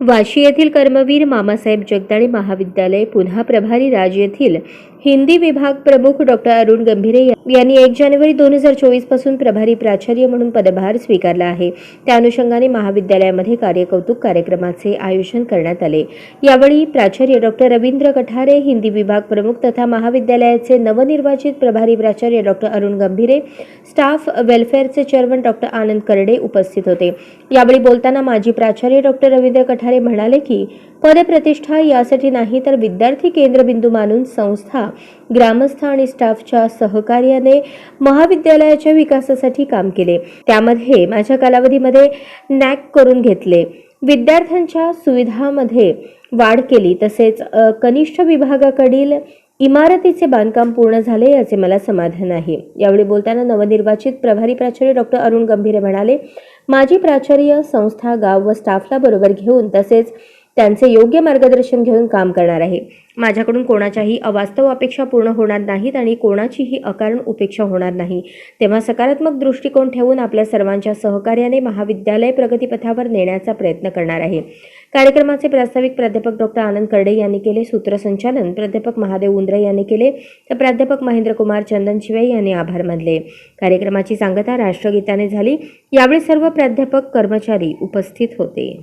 वाशी येथील कर्मवीर मामासाहेब जगदाळे महाविद्यालय पुन्हा प्रभारी राज येथील हिंदी विभाग प्रमुख डॉक्टर अरुण गंभीरे यांनी एक जानेवारी दोन हजार चोवीसपासून प्रभारी प्राचार्य म्हणून पदभार स्वीकारला आहे. त्या अनुषंगाने महाविद्यालयामध्ये कार्यकौतुक कार्यक्रमाचे आयोजन करण्यात आले. यावेळी प्राचार्य डॉक्टर रवींद्र कठारे हिंदी विभाग प्रमुख तथा महाविद्यालयाचे नवनिर्वाचित प्रभारी प्राचार्य डॉक्टर अरुण गंभीरे स्टाफ वेलफेअरचे चेअरमन डॉक्टर आनंद करडे उपस्थित होते. यावेळी बोलताना माजी प्राचार्य डॉक्टर रवींद्र कठारे म्हणाले की पदप्रतिष्ठा यासाठी नाही तर विद्यार्थी केंद्रबिंदू मानून संस्था ग्रामस्थ आणि स्टाफच्या सहकार्याने महाविद्यालयाच्या विकासासाठी काम केले. त्यामध्ये माझ्या कालावधीमध्ये नॅक करून घेतले. विद्यार्थ्यांच्या सुविधामध्ये वाढ केली. तसेच कनिष्ठ विभागाकडील इमारतीचे बांधकाम पूर्ण झाले याचे मला समाधान आहे. यावेळी बोलताना नवनिर्वाचित प्रभारी प्राचार्य डॉक्टर अरुण गंभीरे म्हणाले माजी प्राचार्य संस्था गाव व स्टाफला बरोबर घेऊन तसेच त्यांचे योग्य मार्गदर्शन घेऊन काम करणार आहे. माझ्याकडून कोणाच्याही अवास्तव अपेक्षा पूर्ण होणार नाहीत आणि कोणाचीही अकारण उपेक्षा होणार नाही. तेव्हा सकारात्मक दृष्टिकोन ठेवून आपल्या सर्वांच्या सहकार्याने महाविद्यालय प्रगतीपथावर नेण्याचा प्रयत्न करणार आहे. कार्यक्रमाचे प्रास्ताविक प्राध्यापक डॉक्टर आनंद कर्डे यांनी केले सूत्रसंचालन. प्राध्यापक महादेव उंद्रे यांनी केले. तर प्राध्यापक महेंद्रकुमार चंदन शिवे यांनी आभार मानले. कार्यक्रमाची सांगता राष्ट्रगीताने झाली. यावेळी सर्व प्राध्यापक कर्मचारी उपस्थित होते.